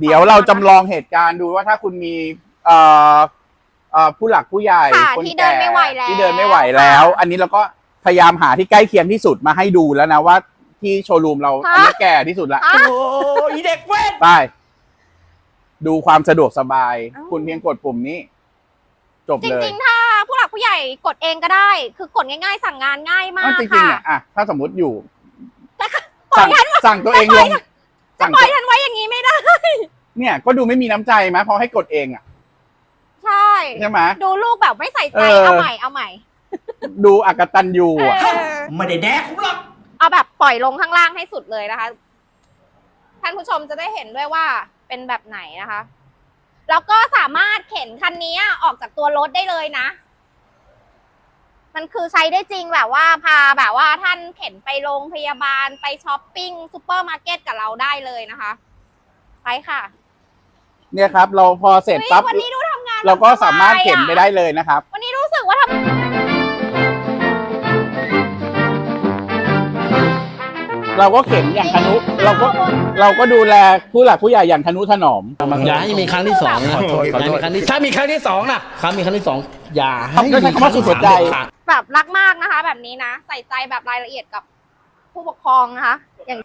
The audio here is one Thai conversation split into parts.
เดี๋ยวเราจำลองเหตุการณ์ดูว่าถ้าคุณมีเอ่อเอ่อผู้หลักผู้ใหญ่ค่ะคนที่เดินแก่ไม่ไหวแล้วที่เดินไม่ไหวแล้วอันนี้เราก็พยายามหาที่ใกล้เคียงที่สุดมาให้ดูแล้วนะว่าที่โชว์รูมเราฮะอันนี้แก่ที่สุดละฮะ โอ้ยเด็กเว้น ไปดูความสะดวกสบาย อ้าว คุณเพียงกดปุ่มนี้ จบจเลยริงๆ ถ้าผู้หลักผู้ใหญ่กดเองก็ได้ คือกดง่ายๆ สั่งงานง่ายมาอ้าวกจริงค่ะๆอะอะถ้าสมมติอยู่ ปล่อสั่ยงทันสั่งตัวเองลงจะสั่งปล่อยทันไว้อย่างนี้ไม่ได้ เนี่ยก็ดูไม่มีน้ำใจไหมพอให้กดเองอะใช่ ใช่ไหม ดูลูกแบบไม่ใส่ใจ เออ เอาใหม่ เอาใหม่ดูอักตันยูเออะอไม่ได้แดกคุณหรอก เอาแบบปล่อยลงข้างล่างให้สุดเลยนะคะ ท่านผู้ชมจะได้เห็นด้วยว่าเป็นแบบไหนนะคะ แล้วก็สามารถเข็นคันนี้ออกจากตัวรถได้เลยนะ มันคือใช้ได้จริงแบบว่าพาแบบว่าท่านเข็นไปโรงพยาบาลไปช้อปปิ้งซูเปอร์มาร์เก็ตกับเราได้เลยนะคะ ไปค่ะเนี่ยครับ เราพอเสร็จฮ้ยปั๊บวันนี้ดูทำงานเราก็แบบสามารถเข็นอะไปได้เลยนะครับ วันนี้รู้สึกว่าทำเราก็เข็นอย่างทนุเราก็เราก็ดูแลผู้หลักผู้ใหญ่อย่างทนุถนอมอย่าให้มีครั้งที่สองนะขอโทษขอโทษ ย่าให้มีครั้งที่ถ้ามีครั้งที่สองนะครั้งมีครั้งที่สองอย่าให้ครับก็ใช้คำว่าสุดหัวใจเด็ดขาดแบบรักมากนะคะ แบบนี้นะ ใส่ใจแบบรายละเอียดกับผู้ปกครองนะคะ อย่าง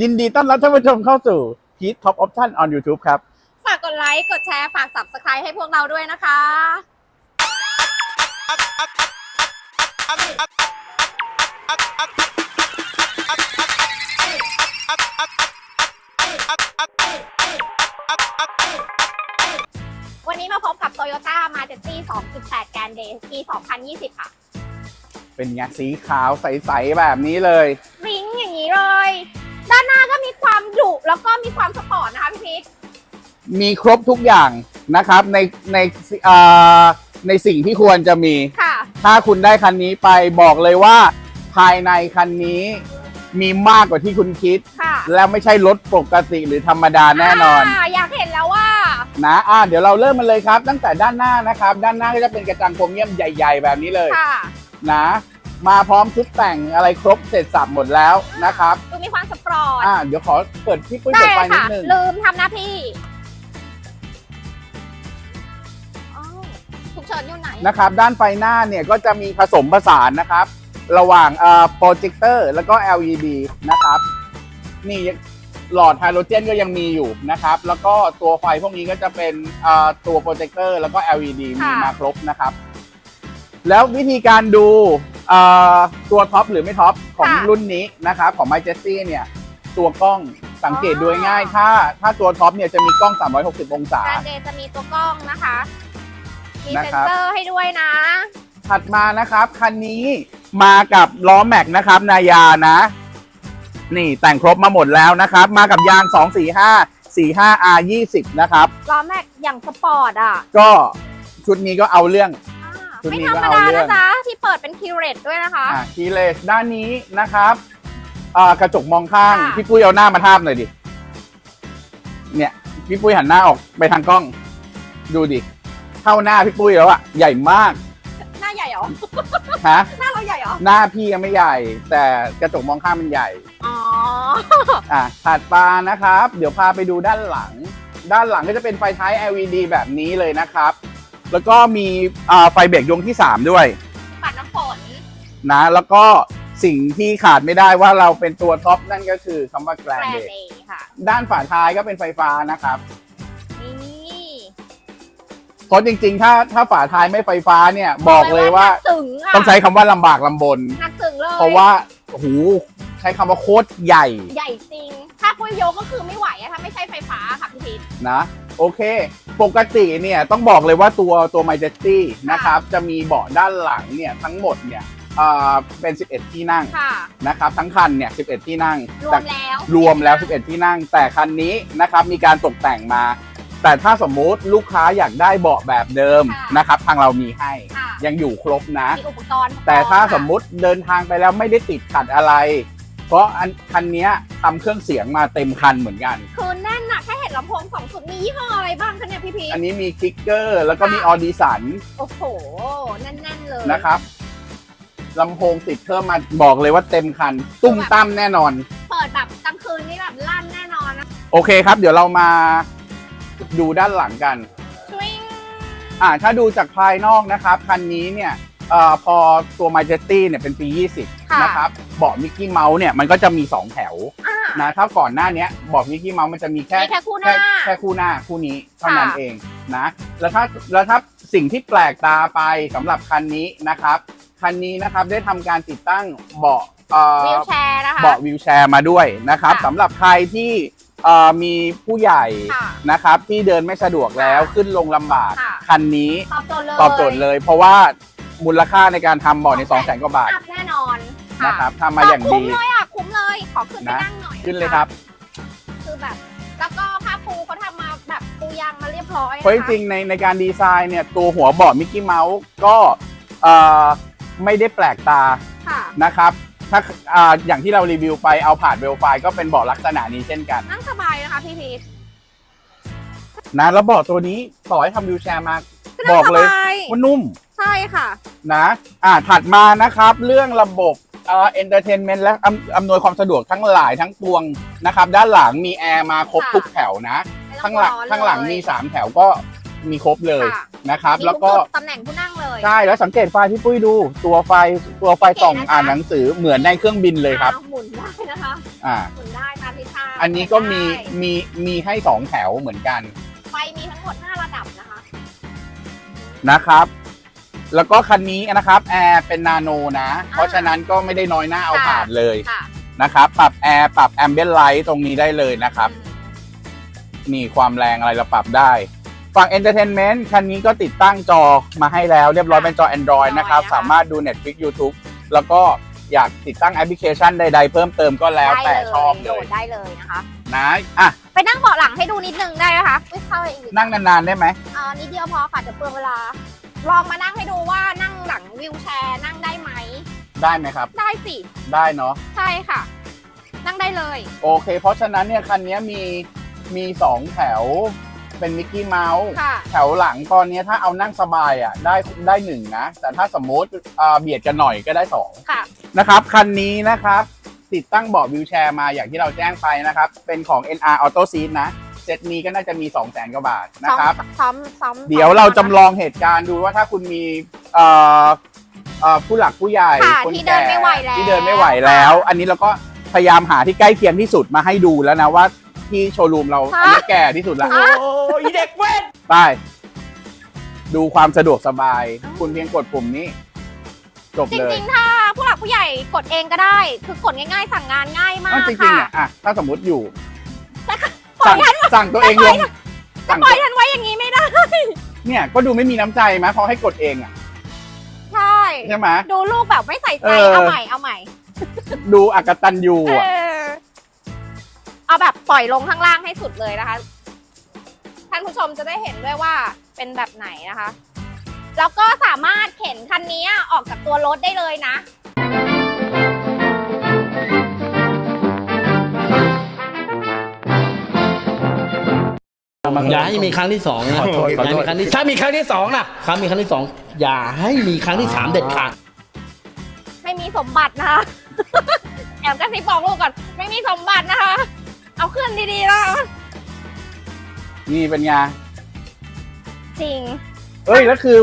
ยินดีต้อนรับท่านผู้ชมเข้าสู่ Heat Top Option on YouTube ครับ ฝากกดไลค์ กดแชร์ ฝาก subscribe ให้พวกเราด้วยนะคะ วันนี้มาพบกับ Toyota m a j e s t y 2.8 Grand Day ปี 2020 ค่ะ เป็นไงสีขาวใส ๆ แบบนี้เลย ริ้งอย่างนี้เลย ด้านหน้าก็มีความดุแล้วก็มีความสปอร์ตนะคะพี่พีทมีครบทุกอย่างนะครับในในเอ่อในสิ่งที่ควรจะมี ค่ะ ถ้าคุณได้คันนี้ไปบอกเลยว่า ภายในคันนี้มีมากกว่าที่คุณคิด ค่ะและไม่ใช่รถปกติหรือธรรมดาแน่นอนาอยากเห็นแล้วว่า นะอะเดี๋ยวเราเริ่มมันเลยครับ ตั้งแต่ด้านหน้านะครับ ด้านหน้าก็จะเป็นกระจังโครเมียมใหญ่ ๆ แบบนี้เลยค่ะ นะ มาพร้อมชุดแต่งอะไรครบเสร็จสับหมดแล้วนะครับ ดูมีความสปอร์ตอะเดี๋ยวขอเปิดพี่ปุ้ยได้เปิดไฟนิดค่ะนึงลืมทำหน้าที่อ้าวฉุกเฉินอยู่ไหน นะครับ ด้านไฟหน้าเนี่ยก็จะมีผสมผสานนะครับ ระหว่างเอ่อโปรเจคเตอร์แล้วก็ LED นะครับ นี่หลอดไฮโดรเจนก็ยังมีอยู่นะครับ แล้วก็ตัวไฟพวกนี้ก็จะเป็นเอ่อตัวโปรเจคเตอร์แล้วก็ LED มีค่ะ มาครบนะครับ แล้ววิธีการดู เอ่อตัวท็อปหรือไม่ท็อปของรุ่นนี้นะครับของ m y j e s t y เนี่ยตัวกล้องสังเกตดูง่ายๆถ้าถ้าตัวท็อปเนี่ยจะมีกล้อง 360 องศาแบรนด์เดย์จะมีตัวกล้องนะคะ มีนะเซ็นครับ เซอร์ให้ด้วยนะ ถัดมานะครับ คันนี้มากับล้อแม็กนะครับ นายานะ นี่แต่งครบมาหมดแล้วนะครับ มากับยาง 245 45 R 20นะครับ ล้อแม็กอย่างสปอร์ตอะก็ชุดนี้ก็เอาเรื่อง อ่าชุดไม่นี้ธรรมก็เอาดาเรื่อนะงจ๊ะ ที่ เปิดเป็นคิวเรตด้วยนะคะ อะคีเลสด้านนี้นะครับอ่ากระจกมองข้าง ค่ะ พี่ปุ้ยเอาหน้ามาทาบหน่อยดิ เนี่ย พี่ปุ้ยหันหน้าออกไปทางกล้อง ดูดิ เข้าหน้าพี่ปุ้ยแล้วอะใหญ่มาก หน้าใหญ่เหรอ ฮะ หน้าเราใหญ่เหรอ หน้าพี่ยังไม่ใหญ่ แต่กระจกมองข้างมันใหญ่ อ๋อ อะถัดมานะครับ เดี๋ยวพาไปดูด้านหลัง ด้านหลังก็จะเป็นไฟท้าย LED แบบนี้เลยนะครับ แล้วก็มีอ่าไฟเบรกดวงที่ 3 ด้วยปัดน้ำฝน นะ แล้วก็สิ่งที่ขาดไม่ได้ว่าเราเป็นตัวท็อปนั่นก็คือคำว่าแกรแกรนนเดเดย์ค่ะ ด้านฝาท้ายก็เป็นไฟฟ้านะครับ นี่เพราะจริงๆ ถ้าถ้าฝาท้ายไม่ไฟฟ้าเนี่ยบอกเลยว่าหนักถึงะต้องใช้คำว่าลำบากลำบน หนักถึงเลยเพราะว่าโอ้โหใช้คำว่าโคตรใหญ่ใหญ่จริง ถ้าปุ้ยยกก็คือไม่ไหวอะถ้าไม่ใช่ไฟฟ้าค่ะพี่พีทนะ โอเค ปกติเนี่ยต้องบอกเลยว่าตัวตัว Majesty นะครับ จะมีเบาะด้านหลังเนี่ยทั้งหมดเนี่ย อ่าเป็น 11 ที่นั่งค่ะ นะครับทั้งคันเนี่ย 11 ที่นั่งรวแต่มแล้วรวมแล้ว 11 ที่นั่ง แต่คันนี้นะครับมีการตกแต่งมา แต่ถ้าสมมุติลูกค้าอยากได้เบาะแบบเดิมนะครับทางเรามีให้ค่ะยังอยู่ครบนะ มีอุปกรณ์แต่ถ้าสมมุติเดินทางไปแล้วไม่ได้ติดขัดอะไร เพราะอันคันเนี้ยทำเครื่องเสียงมาเต็มคันเหมือนกัน คือแน่นอะแค่เห็นลำโพงสองจุดมียี่ห้ออะไรบ้างคะเนี่ยพี่พีทอันนี้มีคิกเกอร์แล้วก็มีออดิสันโอ้โหแน่นๆเลยนะครับ ลำโพงติดเพิ่มมาบอกเลยว่าเต็มคัน ตุ้มตั้มแน่นอน เปิดแบบกลางคืนนี่แบบลั่นแน่นอนนะโอเคครับ เดี๋ยวเรามาดูด้านหลังกัน ชวิงอ่าถ้าดูจากภายนอกนะครับ คันนี้เนี่ยเอ่อพอตัว Majesty เนี่ยเป็นปี 20ค่ะนะครับ เบาะมิกกี้เมาส์เนี่ยมันก็จะมี 2 แถวอ่า นะถ้าก่อนหน้าเนี้ยเบาะมิกกี้เมาส์มันจะมีแค่มีแค่คู่หแค่น้า แค่คู่หน้าคู่นี้เท่านั้นค่ะเองนะ แล้วถ้าแล้วถ้าสิ่งที่แปลกตาไปสำหรับคันนี้นะครับ คันนี้นะครับได้ทำการติดตั้งเบาะเอ่อวิวแชร์นะคะ เบาะวิวแชร์มาด้วยนะครับค่ะสำหรับใครที่เอ่อมีผู้ใหญ่ค่ะนะครับที่เดินไม่สะดวกแล้วค่ะขึ้นลงลำบากค่ะ คันนี้ตอบโจทย์เลยตอบโจทย์เลย เพราะว่ามูลค่าในการทำเบาะใน2 0 0 0 0 0กว่าบาทอัพแน่นอนนะครับทำมาอย่างคุ้ดี มเลยอะ คุ้มเลย ขอขึ้นไปนะ นั่งหน่อยขึ้นเลยครับ คือแบบ แล้วก็ผ้าปูเขาทำมาแบบปูยางมาเรียบร้อยนะคะ เพราะจริงๆในในการดีไซน์เนี่ยตัวหัวเบาะมิกกี้เมาส์ก็เอ่อ ไม่ได้แปลกตาค่ะนะครับถ้าอ่าอย่างที่เรารีวิวไปเอาผ่านเวลไฟก็เป็นเบาะลักษณะนี้เช่นกันนั่งสบายนะคะพี่พีทนะแล้วเบาะตัวนี้ต่อให้ทำวิวแชร์มาก็บนั่องกสเลยบายว่านุ่มใช่ค่ะ นะอ่าถัดมานะครับเรื่องระบบเอ่อเอนเตอร์เทนเมนต์และอำอำนวยความสะดวกทั้งหลายทั้งปวงนะครับ ด้านหลังมีแอร์มาครบค่ะ ทุกแถวนะ ไม่ต้อข้างหลังร้อนข้างหลังเยมี 3 แถวก็มีครบเลยค่ะ นะครับ มีแล้วก็ทุจุดตำแหน่งผู้นั่ง เลยใช่แล้วสังเกตไฟที่ปุ้ยดูตัวไฟตัวไฟส่องเก๋นะจ๊ะอ่านหนังสือเหมือนในเครื่องบินเลยครับอ่าหมุนได้นะคะอ่าหมุนได้ตามทิศทางอันนี้ก็มีได้มีมีให้2แถวเหมือนกันไฟมีทั้งหมด5ระดับนะคะนะครับ แล้วก็คันนี้นะครับแอร์เป็นนาโนนะ เพราะฉะนั้นก็ไม่ได้น้อยหน้าเอาค่ะผ่านเลยค่ะนะครับ ปรับแอร์ปรับแอมเบียนไลท์ตรงนี้ได้เลยนะครับนี่ความแรงอะไรเราปรับได้ ฝั่ง Entertainment คันนี้ก็ติดตั้งจอมาให้แล้วเรียบร้อยเป็นจอ Android นะครับนะคะสามารถดู Netflix YouTube แล้วก็อยากติดตั้งแอปพลิเคชันใดๆ เพิ่มเติมก็แล้วแต่ได้เลยชอบโหเลลยดได้เลยนะคะ นะอะไปนั่งเบาะหลังให้ดูนิดนึงได้ไหมคะอุ๊ยเข้าไปอีกนิดนั่งนานๆได้ไหมอ่านิดเดียวพอค่ะจะเปลืองเวลา ลองมานั่งให้ดูว่านั่งหลังวิวแชร์ นั่งได้ไหม ได้ไหมครับ ได้สิ ได้เนาะใช่ค่ะ นั่งได้เลย โอเค เพราะฉะนั้นเนี่ยคันนี้มีมีสองแถว เป็นมิกกี้เมาส์ค่ะ แถวหลังตอนนี้ถ้าเอานั่งสบายอะได้ได้หนึ่งนะ แต่ถ้าสมมติอ่าเบียดกันหน่อยก็ได้สอง ค่ะ นะครับคันนี้นะครับติดตั้งเบาะวิวแชร์มาอย่างที่เราแจ้งไปนะครับ เป็นของ NR Auto Seat นะ เซตนี้ก็น่าจะมี 2 0 0แสนกว่าบาทนะครับ ซ้อมซ้อมเดี๋ยวเราจำลองเหตุการณ์ดูว่าถ้าคุณมีเอ่อเอ่อผู้หลักผู้ใหญ่ค่ะคนที่เดิแก่นไม่ไหวแล้ว ที่เดินไม่ไหวแล้ว อันนี้เราก็พยายามหาที่ใกล้เคียงที่สุดมาให้ดูแล้วนะว่า ที่โชว์รูมเราอันนี้แก่ที่สุดละโอ้อีเด็กเว้นไปดูความสะดวกสบาย คุณเพียงกดปุ่มนี้ จบจเลยริงๆ ถ้าผู้หลักผู้ใหญ่กดเองก็ได้ คือกดง่ายๆ สั่งงานง่ายมาอ้าวกจริงๆค่ะอะอะถ้าสมมติอยู่ ปล่อสั่ยงทันสั่งตัวเองลงสั่งปล่อยทันไว้อย่างนี้ไม่ได้ เนี่ยก็ดูไม่มีน้ำใจไหมเพราะให้กดเองอะใช่ ใช่ไหม ดูลูกแบบไม่ใส่ใจ เออ เอาใหม่ เอาใหม่ ดูอักตันยูเออะอ เอาแบบปล่อยลงข้างล่างให้สุดเลยนะคะ ท่านผู้ชมจะได้เห็นด้วยว่าเป็นแบบไหนนะคะ แล้วก็สามารถเข็นคันนี้ออกจากตัวรถได้เลยนะอย่าให้มีครั้งที่สองนะขอโทษขอโทษย่าให้มีครั้งที่ถ้ามีครั้งที่สองนะครั้งมีครั้งที่สองอย่าให้มีครั้งที่สามเด็ดขาดไม่มีสมบัตินะคะ แอมกระซิบบอกลูกก่อน ไม่มีสมบัตินะคะ เอาขึ้นดีๆนะคะนี่เป็นไงจริง เอ้ยแล้วคือ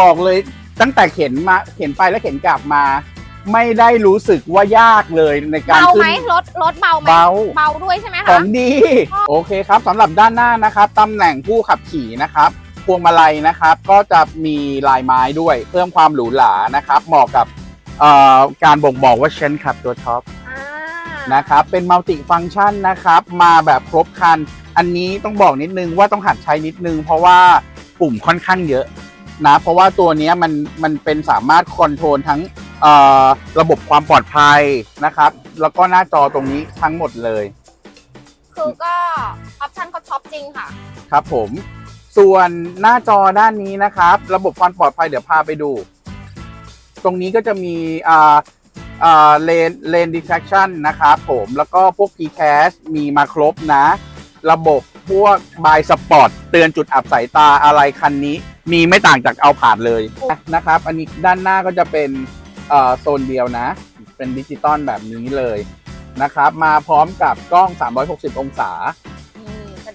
บอกเลยตั้งแต่เข็นมาเข็นไปแล้วเข็นกลับมา ไม่ได้รู้สึกว่ายากเลยในการเบาขึ้ไหมน รถรถเบาไหมเบา เบาด้วยใช่ไหมขคะองดี โอเคครับสำหรับด้านหน้านะครับตำแหน่งผู้ขับขี่นะครับพวงมาลัยนะครับ ก็จะมีลายไม้ด้วย เพิ่มความหรูหรานะครับ เหมาะกับเอ่อการบ่งบอกว่าฉันขับตัวท็อปอ่า นะครับเป็นมัลติฟัง c t ชันนะครับมาแบบครบครัน อันนี้ต้องบอกนิดนึงว่าต้องหัดใช้นิดนึง เพราะว่าปุ่มค่อนข้างเยอะนะเพราะว่าตัวเนี้ยมันมันเป็นสามารถคอนโทรลทั้งเอ่อระบบความปลอดภัยนะครับ แล้วก็หน้าจอตรงนี้ทั้งหมดเลย คือก็ออปชั่นเขาท็อปจริงค่ะ ครับผม ส่วนหน้าจอด้านนี้นะครับ ระบบความปลอดภัยเดี๋ยวพาไปดู ตรงนี้ก็จะมีอ่าอ่า เลนเลนดิเทคชันนะครับผมแล้วก็พวก PCAS มีมาครบนะ ระบบพวกบายสปอร์ตเตือนจุดอับสายตาอะไรคันนี้ มีไม่ต่างจากเอาผ่านเลยนะครับ อันนี้ด้านหน้าก็จะเป็นเอ่อโซนเดียวนะ เป็นดิจิตอลแบบนี้เลยนะครับ มาพร้อมกับกล้อง 360 องศา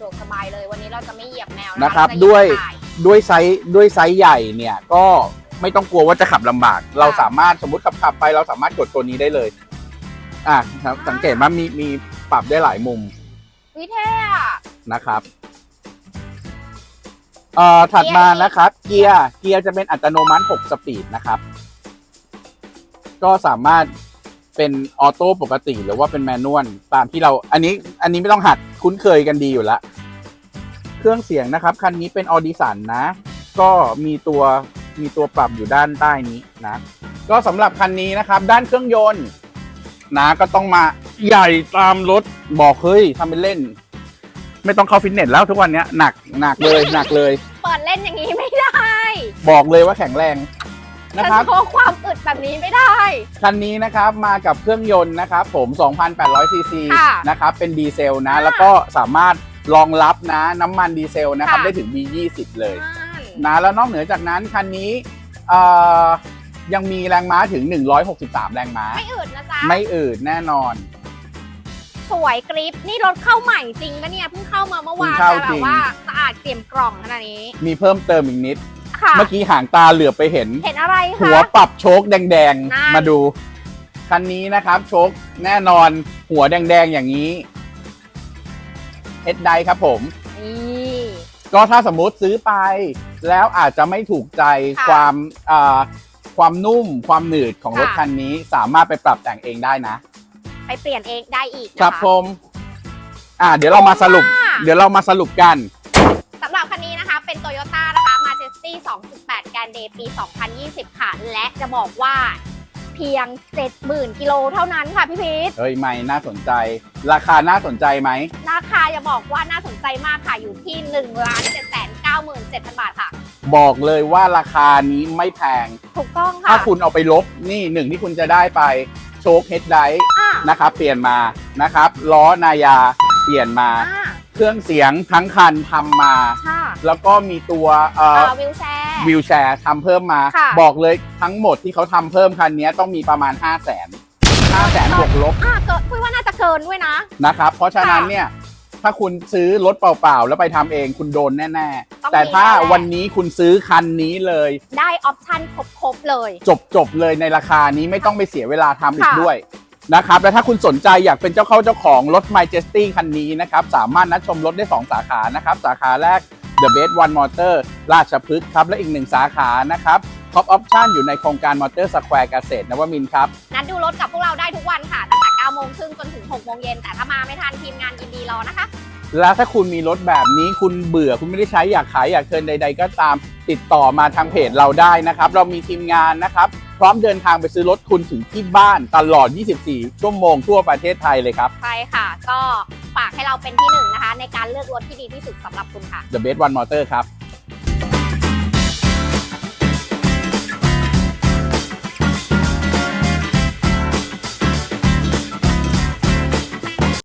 วกสบายเลยวันนี้เราจะไม่เหยียบแมวนะครับเาจเหด้วยถ่าด้วยไซส์ด้วยไซส์ใหญ่เนี่ยก็ ไม่ต้องกลัวว่าจะขับลำบาก เราสามารถสมมติขับขับไป เราสามารถกดตัวนี้ได้เลย อะครับสังเกตว่ามีมีปรับได้หลายมุมวิเท่อะนะครับเอ่อถัดมานะครับ เกียร์เกียร์จะเป็นอัตโนมัติ 6 สปีดนะครับ ก็สามารถเป็นออโต้ปกติหรือว่าเป็นแมนนวลตามที่เรา อันนี้ อันนี้ไม่ต้องหัดคุ้นเคยกันดีอยู่แล้วเครื่องเสียงนะครับ คันนี้เป็นออดิสันนะ ก็มีตัว มีตัวปรับอยู่ด้านใต้นี้นะ ก็สำหรับคันนี้นะครับ ด้านเครื่องยนต์นะก็ต้องมาใหญ่ตามรถบอกเฮ้ยทำเป็นเล่น ไม่ต้องเข้าฟิตเนสแล้วทุกวันเนี้ยหนักหนักเลยหนักเลย เปิดเล่นอย่างนี้ไม่ได้บอกเลยว่าแข็งแรงนะครับจะโชว์ความอึดแบบนี้ไม่ได้ คันนี้นะครับมากับเครื่องยนต์นะครับผม 2,800 ซีซีค่ะนะครับเป็นดีเซลนะอ่าแล้วก็สามารถรองรับนะน้ำมันดีเซลนะครับค่ะ ได้ถึง B20 เลยนั่น นะแล้วนอกเหนือจากนั้นคันนี้เอ่อยังมีแรงม้าถึง 163 แรงม้า ไม่อึดนะจ๊ะ ไม่อืดแน่นอน สวยกริปนี่รถเข้าใหม่จริงปะเนี่ยเพิ่งเข้ามาเมื่อวานเพิ่งเข้าแต่จริแบบง ว่าสะอาดเกลี่ยมกล่องขนาดนี้มีเพิ่มเติมอีกนิด ค่ะ เมื่อกี้หางตาเหลือบไปเห็น เห็นอะไรคะหัวปรับโชคแดงนั่น ๆ มาดู คันนี้นะครับ โชคแน่นอนหัวแดง ๆ อย่างนี้เฮดไดครับผมนี่ ก็ถ้าสมมุติซื้อไป แล้วอาจจะไม่ถูกใจค่ะความอ่าความนุ่มความหนืดของรถค่ะ คันนี้สามารถไปปรับแต่งเองได้นะ ไปเปลี่ยนเองได้อีกครับนะคะผมอ่าเดี๋ยวเรามาสรุปค่ะเดี๋ยวเรามาสรุปกัน สำหรับคันนี้นะคะเป็น Toyota นะคะ Majesty 2.8 Grand Day ปี 2020 ค่ะ และจะบอกว่า เพียง 70,000กิโลเท่านั้นค่ะพี่พีทเฮ้ยไม่น่าสนใจ ราคาน่าสนใจไหมราคาจะบอกว่าน่าสนใจมากค่ะอยู่ที่1 7 9 7 0 0บาทค่ะ บอกเลยว่าราคานี้ไม่แพง ถูกต้องค่ะถ้าคุณเอาไปลบนี่หนึ่งที่คุณจะได้ไปโชคเฮดไดอ่านะครับเปลี่ยนมานะครับล้อนายาเปลี่ยนมา อ่า เครื่องเสียงทั้งคันทำมา ค่ะแล้วก็มีตัวเอ่อเอ่อวิวแชร์ วิวแชร์ทำเพิ่มมา ค่ะ บอกเลยทั้งหมดที่เขาทำเพิ่มคันนี้ต้องมีประมาณ 5 0 0 0 0 0 5 0 0 0 0บวกลบอ่าเกินคุยว่าน่าจะเกินด้วยนะ นะครับ เพราะฉะนั้นค่ะเนี่ยถ้าคุณซื้อรถเปล่าๆ แล้วไปทำเองคุณโดนแน่ต้องๆแต่ถ้ามีแน่ๆวันนี้คุณซื้อคันนี้เลย ได้ออปชั่นครบๆเลย จบจบเลยในราคานี้ไม่ต้องไปเสียเวลาทำอีกค่ะ ด้วย นะครับและถ้าคุณสนใจอยากเป็นเจ้าเข้าเจ้าของรถ Majesty คันนี้นะครับ สามารถนัดชมรถได้ 2 สาขานะครับ สาขาแรก The Best One Motor ราชพฤกษ์ครับ และอีกหนึ่งสาขานะครับ Top Option อยู่ในโครงการ Motor Square เกษตรนวมินทร์ครับ นัดดูรถกับพวกเราได้ทุกวันค่ะ ตั้งแต่9โมงครึ่งจนถึง6โมงเย็นแต่ถ้ามาไม่ทันทีมงานยินดีรอนะคะ แล้วถ้าคุณมีรถแบบนี้คุณเบื่อคุณไม่ได้ใช้อยากขายอยากเทิร์นใด ๆ ก็ตามติดต่อมาทางเพจเราได้นะครับ เรามีทีมงานนะครับ พร้อมเดินทางไปซื้อรถคุณถึงที่บ้านตลอด 24 ชั่วโมงทั่วประเทศไทยเลยครับ ใช่ค่ะ ก็ฝากให้เราเป็นที่หนึ่งนะคะ ในการเลือกรถที่ดีที่สุดสำหรับคุณค่ะ The Best One Motor ครับ